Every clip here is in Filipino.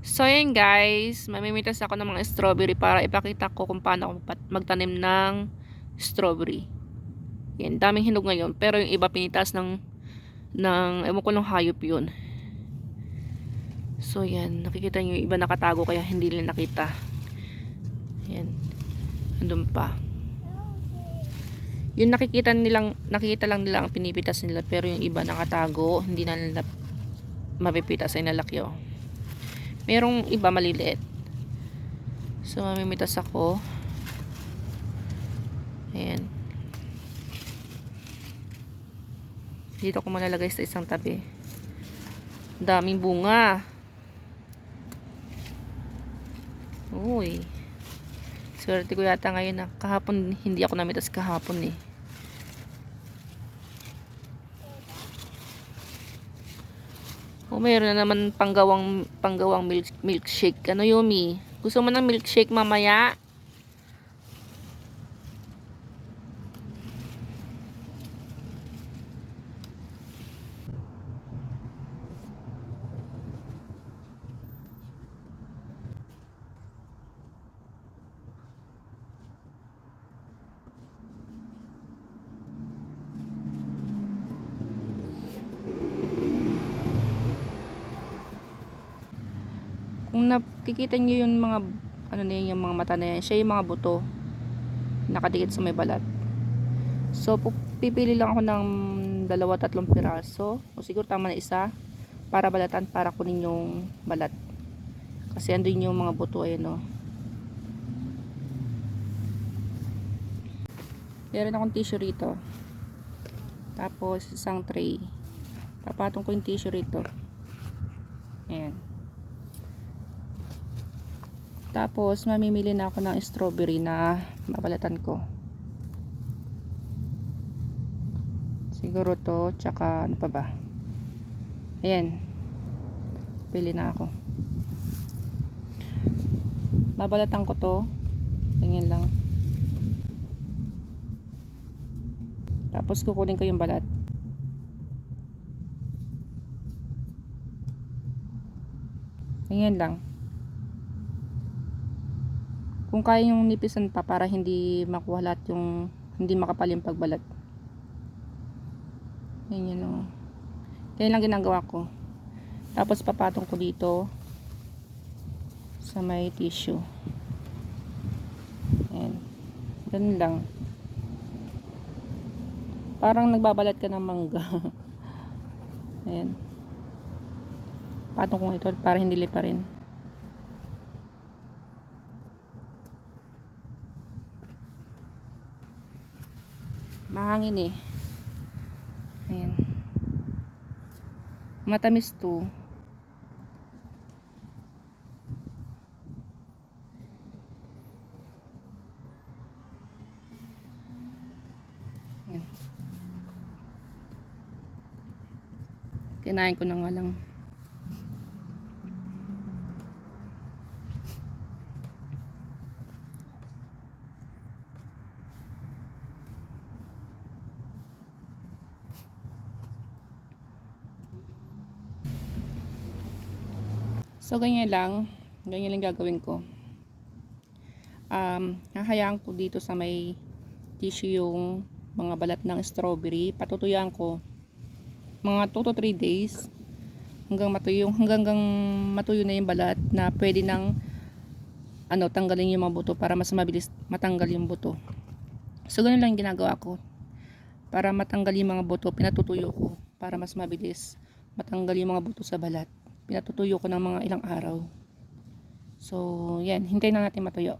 So, yun guys, mamimitas ako ng mga strawberry para ipakita ko kung paano ako magtanim ng strawberry. Yan, daming hinog ngayon. Pero yung iba pinitas ng, ng ewan ko ng hayop yun. So, yan, nakikita nyo yung iba nakatago kaya hindi nila nakita. Yan, andun pa. Yung nakikita nilang, nakikita lang nila ang pinipitas nila pero yung iba nakatago, hindi na nila mapipitas ay nalakyo. Merong iba maliliit. So, mamimitas ako. Ayan. Dito ko malalagay sa isang tabi. Daming bunga. Uy. Swerte ko yata ngayon na kahapon hindi ako namitas kahapon eh. O mayroon na naman panggawang panggawang milk, milkshake. Ano Yumi? Gusto mo ng milkshake mamaya? Kung nakikita niyo yung mga ano na yun, yung mga mata na yan, siya yung mga buto nakadikit sa may balat. So, pipili lang ako ng dalawa tatlong piraso o siguro tama na isa para balatan para kunin yung balat. Kasi andun yung mga buto ayun no. Meron akong tissue rito. Tapos isang tray. Papatong ko yung tissue rito. Ayan. Tapos, mamimili na ako ng strawberry na mabalatan ko. Siguro to, tsaka ano pa ba? Ayan. Pili na ako. Babalatan ko to. Ganyan lang. Tapos, kukunin ko yung balat. Ganyan lang. Kung kaya yung nipisan pa para hindi makuha lahat yung hindi makapal yung pagbalat. Yan yun o. Yan lang ginagawa ko. Tapos papatong ko dito sa may tissue. Yan. Ganun lang. Parang nagbabalat ka ng mangga. Ayan. Patong ko ito para hindi lipa rin. Mahangin eh. Ayan. Matamis to. Ayan. Kinain ko na nga lang. So, ganyan lang. Ganyan lang gagawin ko. Um, hahayaan ko dito sa may tissue yung mga balat ng strawberry. Patutuyan ko mga 2 to 3 days hanggang matuyo hanggang, hanggang matuyo na yung balat na pwede nang ano tanggalin yung mga buto para mas mabilis matanggal yung buto. So ganun lang ginagawa ko. Para matanggal yung mga buto, pinatutuyo ko para mas mabilis matanggal yung mga buto sa balat. Pinatutuyo ko ng mga ilang araw. So, yan. Hintayin na natin matuyo.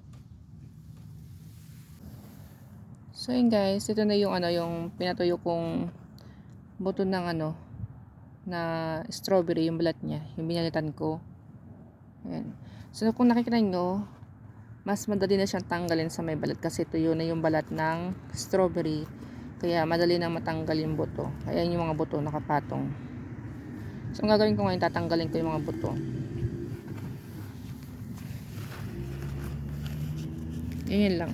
So, yun guys. Ito na yung ano, yung pinatuyo kong buto ng ano, na strawberry, yung balat niya. Yung binalitan ko. Ayan. So, kung nakikita nyo, mas madali na siyang tanggalin sa may balat kasi tuyo na yung balat ng strawberry. Kaya madali na matanggal yung buto. Kaya yung mga buto nakapatong. So, ang gagawin ko ngayon, tatanggalin ko yung mga buto. Ganyan lang.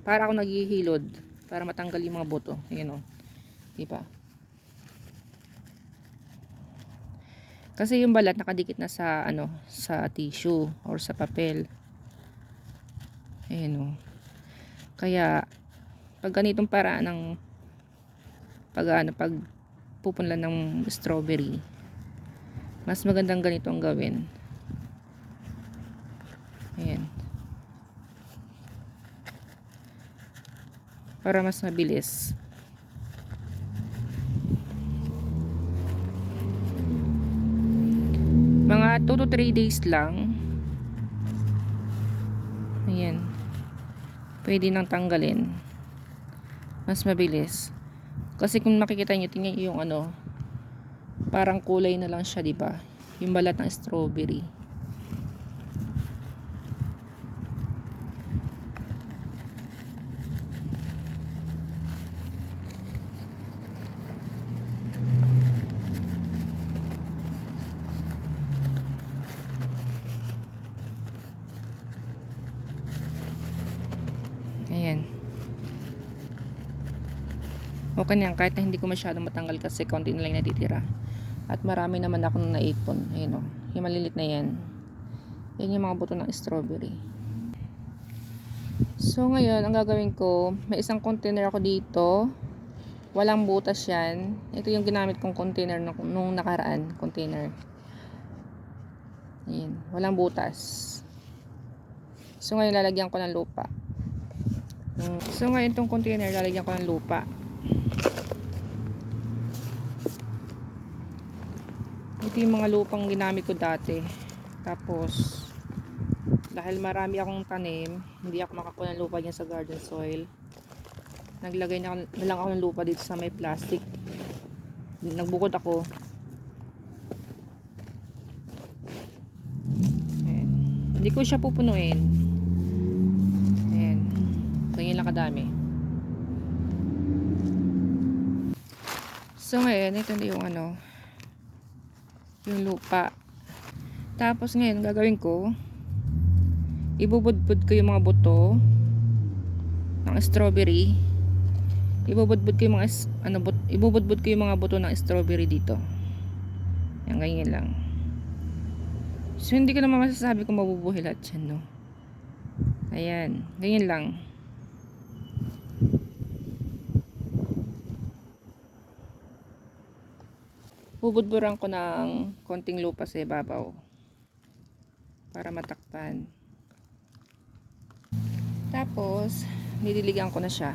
Para ako naghihilod. Para matanggal yung mga buto. Ayan o. Diba? Kasi yung balat nakadikit na sa ano, sa tissue or sa papel. Ayan o. Kaya pag ganitong paraan ng pag ano, pag pupunlan ng strawberry, mas magandang ganito ang gawin. Ayan. Para mas mabilis. Mga 2 to 3 days lang. Ayan. Pwede nang tanggalin. Mas mabilis. Kasi kung makikita nyo, tingnan yung ano, parang kulay na lang siya, di ba? Yung balat ng strawberry. Ayan. Okay na yan, kahit na hindi ko masyadong matanggal kasi konti na lang natitira. At marami naman ako nung naipon. Ayan o, yung malilit na yan. Yan yung mga buto ng strawberry. So ngayon, ang gagawin ko, may isang container ako dito. Walang butas yan. Ito yung ginamit kong container nung, nakaraan, container. Ayan, walang butas. So ngayon lalagyan ko ng lupa. So ngayon itong container lalagyan ko ng lupa. Ito yung mga lupang ginamit ko dati. Tapos dahil marami akong tanim, hindi ako makakuha ng lupa dyan sa garden soil. Naglagay na, na lang ako ng lupa dito sa may plastic. Nagbukod ako. Ayan. Hindi ko siya pupunuin. Ayan. Ganyan lang kadami. So ngayon, ito na yung ano, yung lupa. Tapos ngayon, gagawin ko, ibubudbud ko yung mga buto ng strawberry. Ibubudbud ko yung mga, ano, but, ibubudbud ko yung mga buto ng strawberry dito. Yan, ganyan lang. So, hindi ko naman masasabi kung mabubuhay lahat yan, no? Ayan, ganyan lang. Bubudburan ko ng konting lupa sa ibabaw para matakpan. Tapos, nililigan ko na siya.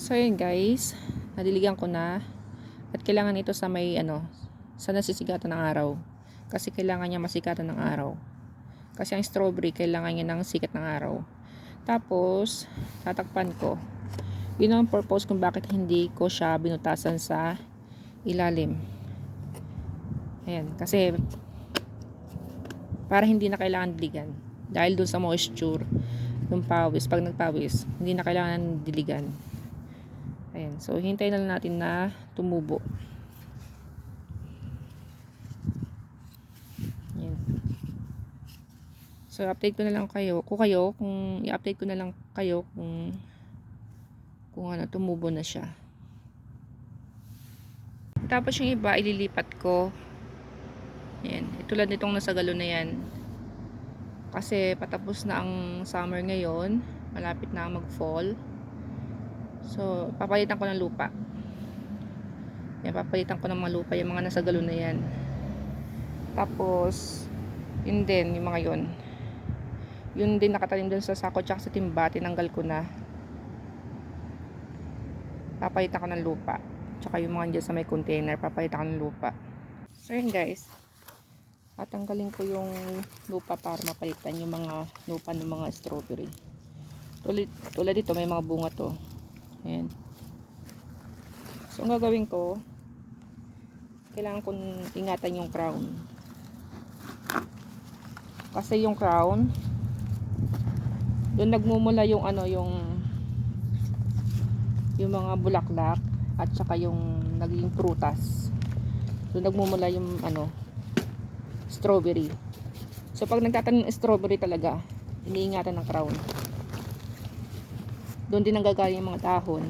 So, yun guys. Nadiligan ko na. At kailangan ito sa may, ano, sa nasisigatan ng araw. Kasi kailangan niya masikatan ng araw. Kasi ang strawberry, kailangan niya ng sikat ng araw. Tapos, tatakpan ko. Yun ang purpose kung bakit hindi ko siya binutasan sa ilalim. Ayan. Kasi, para hindi na kailangan diligan. Dahil dun sa moisture, yung pawis, pag nagpawis, hindi na kailangan diligan. Ayan. So, hintayin na lang natin na tumubo. Ayan. So, update ko na lang kayo. Kung kayo, kung i-update ko na lang kayo kung kung ano, tumubo na siya. Tapos yung iba, ililipat ko. Ayan. Tulad nitong nasa galon na yan. Kasi patapos na ang summer ngayon. Malapit na mag-fall. So, papalitan ko ng lupa. Yan, papalitan ko ng mga lupa. Yung mga nasa galon na yan. Tapos, yun din, yung mga yun. Yun din nakatanim dun sa sako tsaka sa timba. Tinanggal ko na. Papalitan ko ng lupa. Tsaka yung mga dyan sa may container. Papalitan ko ng lupa. So, yun guys. Tatanggalin ko yung lupa para mapalitan yung mga lupa ng mga strawberry. Tulad, tulad dito, may mga bunga to. Ayan. So, ang gagawin ko, kailangan kong ingatan yung crown. Kasi yung crown, doon nagmumula yung ano, yung yung mga bulaklak at saka yung naging prutas. Doon nagmumula yung ano, strawberry. So, pag nagtatanim ng strawberry talaga, iniingatan ng crown. Doon din nanggagaling yung mga dahon.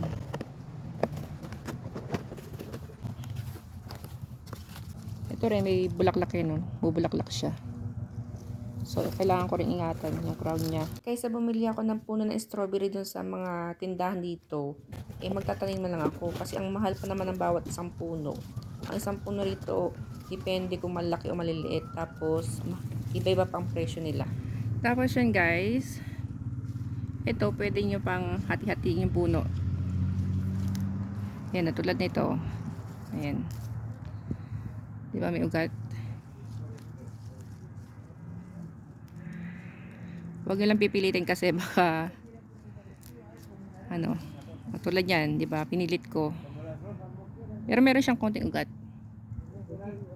Ito rin, may bulaklak yun. Bubulaklak siya. So, kailangan ko rin ingatan yung crown niya. Kaysa bumili ako ng puno ng strawberry dun sa mga tindahan dito, eh magtatanim na lang ako. Kasi ang mahal pa naman ng bawat isang puno. Ang isang puno rito, depende kung malaki o maliliit. Tapos, iba-iba pang presyo nila. Tapos yun guys, ito pwede nyo pang hati-hatiin yung puno. Yan, tulad nito. Ayan. Di ba may ugat? Huwag nilang pipilitin kasi baka ano, tulad yan, di ba? Pinilit ko. Pero meron siyang konting ugat.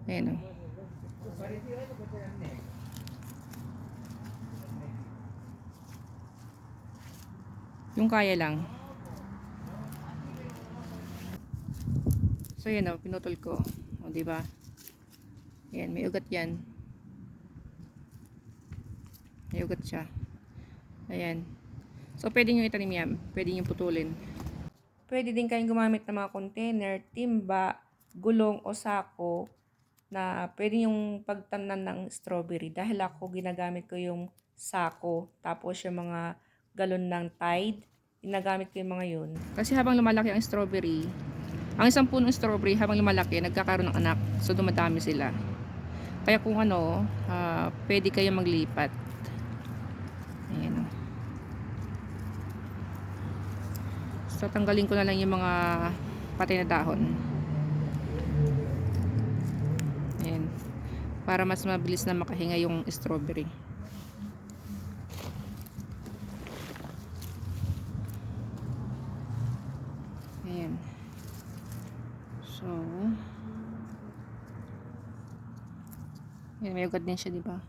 Ayan o. Yung kaya lang. So yan o, pinutol ko. O, di ba? Yan, may ugat yan. May ugat siya. Ayan. So, pwede nyo itanim yan. Pwede nyo putulin. Pwede din kayong gumamit ng mga container, timba, gulong o sako na pwede yung pagtamnan ng strawberry. Dahil ako ginagamit ko yung sako, tapos yung mga galon ng Tide, ginagamit ko yung mga yun. Kasi habang lumalaki ang strawberry, ang isang punong strawberry habang lumalaki, nagkakaroon ng anak. So, dumadami sila. Kaya kung ano, ah, pwede kayo maglipat. Ayan o. So, tanggalin ko na lang yung mga patay na dahon. Ayan. Para mas mabilis na makahinga yung strawberry. Ayan. So, Yan, may ugat din siya, di ba?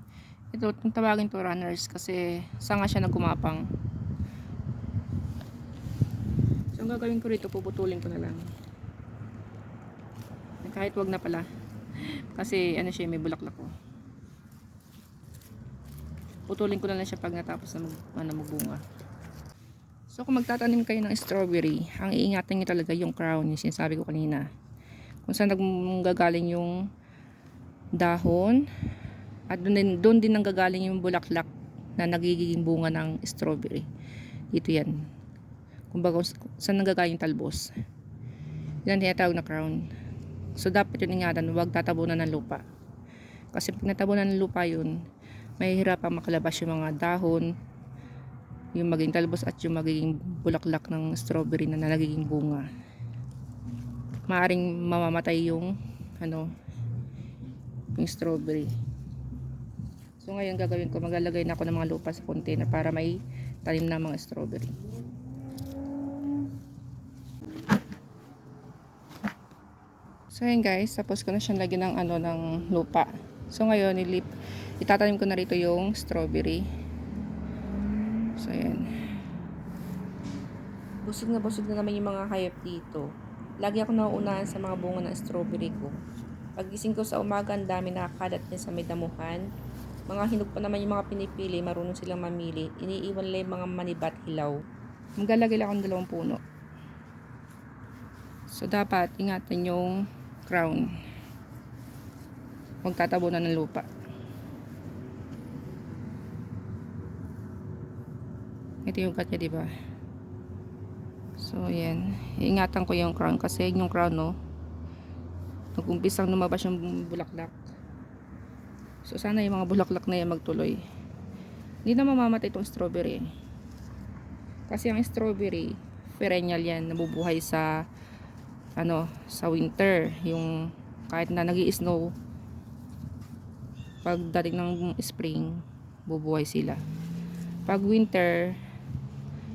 Ito, tawagin to runners kasi sanga siya nagkumapang. Ang gagawin ko rito, puputulin ko na lang. Kahit wag na pala. Kasi, ano siya, may bulaklak ko. Putulin ko na lang siya pag natapos na mag, ano, magbunga. So, kung magtatanim kayo ng strawberry, ang iingatan nyo talaga yung crown, yung sinasabi ko kanina. Kung saan naggagaling yung dahon, at doon din, doon din nanggagaling yung bulaklak na nagiging bunga ng strawberry. Dito yan. Kumbaga, saan nanggagaling talbos. Yan tinatawag na crown. So, dapat yun ingatan, huwag tatabunan ng lupa. Kasi pag natabunan ng lupa yun, mahihirapang makalabas yung mga dahon, yung maging talbos at yung magiging bulaklak ng strawberry na nagiging bunga. Maaring mamamatay yung ano, yung strawberry. So ngayon gagawin ko, maglalagay na ako ng mga lupa sa container para may tanim na mga strawberry. So ayan guys, tapos ko na siyang lagyan ng ano ng lupa. So ngayon, ilip, itatanim ko na rito yung strawberry. So ayan. Busog na busog na naman yung mga hayop dito. Lagi ako nauunahan sa mga bunga ng strawberry ko. Pagising ko sa umaga, ang dami nakakalat niya sa may damuhan. Mga hinog pa naman yung mga pinipili, marunong silang mamili. Iniiwan nila yung mga manibat hilaw. Maglalagay lang akong dalawang puno. So, dapat ingatan yung crown. Huwag tatabunan ng lupa. Ito yung katya, di ba? So, yan. Iingatan ko yung crown kasi yung crown, no, nag-umpisang lumabas yung bulaklak. So, sana yung mga bulaklak na yan magtuloy. Hindi na mamamatay itong strawberry. Kasi ang strawberry, perennial yan, nabubuhay sa ano, sa winter. Yung kahit na nag snow pagdating ng spring, bubuhay sila. Pag winter,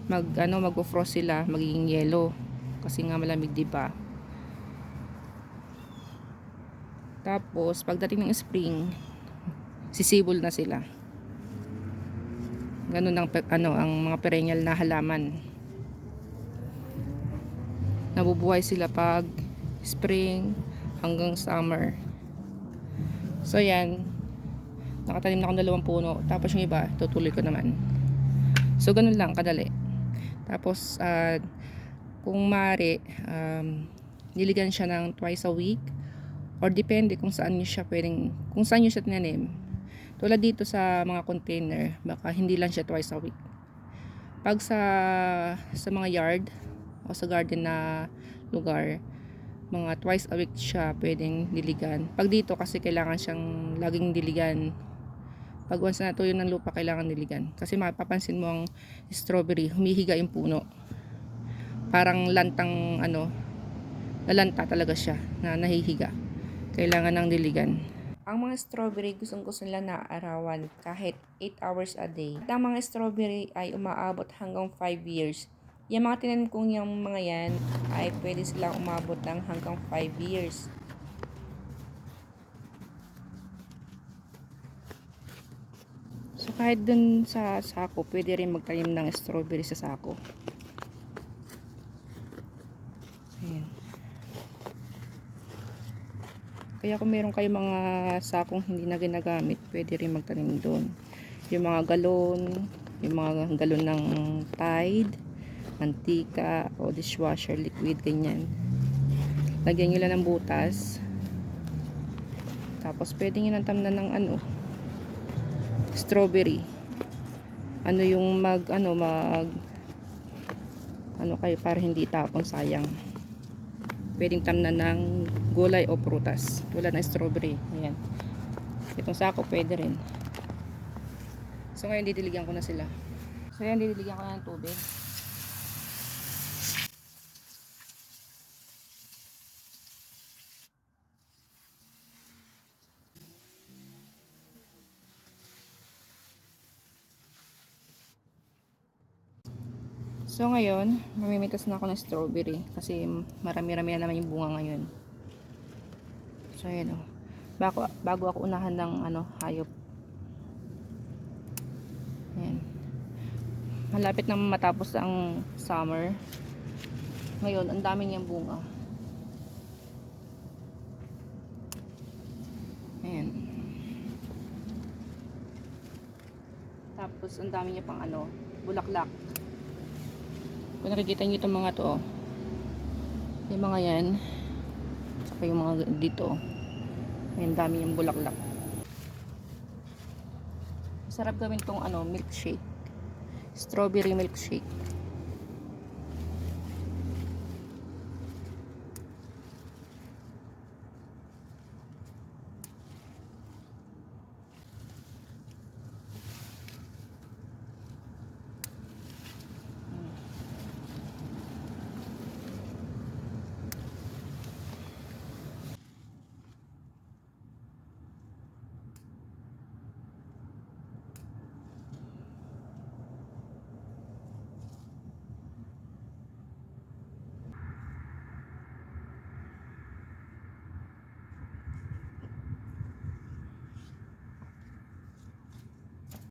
mag ano, mag-frost sila, magiging yellow. Kasi nga malamig, 'di ba? Tapos, pagdating ng spring, sisibol na sila. Ganun ang, ano, ang mga perennial na halaman. Nabubuhay sila pag spring hanggang summer. So, yan. Nakatanim na akong dalawang puno. Tapos yung iba, tutuloy ko naman. So, ganun lang, kadali. Tapos, ah, kung maaari, um, niligan siya ng twice a week or depende kung saan niyo siya pwedeng, kung saan niyo siya tinanim. Tulad dito sa mga container, baka hindi lang siya twice a week. Pag sa, sa mga yard o sa garden na lugar, mga twice a week siya pwedeng diligan. Pag dito kasi kailangan siyang laging diligan. Pag once na tuyo ng lupa, kailangan diligan. Kasi mapapansin mo ang strawberry, humihiga yung puno. Parang lantang ano, lalanta talaga siya na nahihiga. Kailangan ng diligan. Ang mga strawberry gustong gusto nila na arawan kahit 8 hours a day. At ang mga strawberry ay umaabot hanggang 5 years. Yung mga tinanim kong yung mga yan ay pwede silang umabot ng hanggang 5 years. So kahit dun sa sako, pwede rin magtanim ng strawberry sa sako. Ayan. Kaya kung meron kayo mga sakong hindi na ginagamit, pwede rin magtanim doon. Yung mga galon, yung mga galon ng Tide, mantika, o dishwasher liquid, ganyan. Lagyan nyo lang ng butas. Tapos pwede nyo nang ng ano, strawberry. Ano yung mag, ano, mag, ano kayo para hindi tapon sayang. Pwedeng tamnan ng gulay o prutas. Tulad ng strawberry. Ayan. Itong sako pwede rin. So ngayon didiligan ko na sila. So ayan didiligan ko na ng tubig. So ngayon, mamimitas na ako ng strawberry kasi marami-rami na naman yung bunga ngayon. So ayan o. Bago, bago ako unahan ng ano, hayop. Ayan. Malapit na matapos ang summer. Ngayon, ang dami niyang bunga. Ayan. Tapos, ang dami niya pang ano, bulaklak. Kung nakikita nyo itong mga to, oh. yung mga yan, saka yung mga dito, ayun, dami yung bulaklak. Sarap gawin tong ano, milkshake. Strawberry milkshake.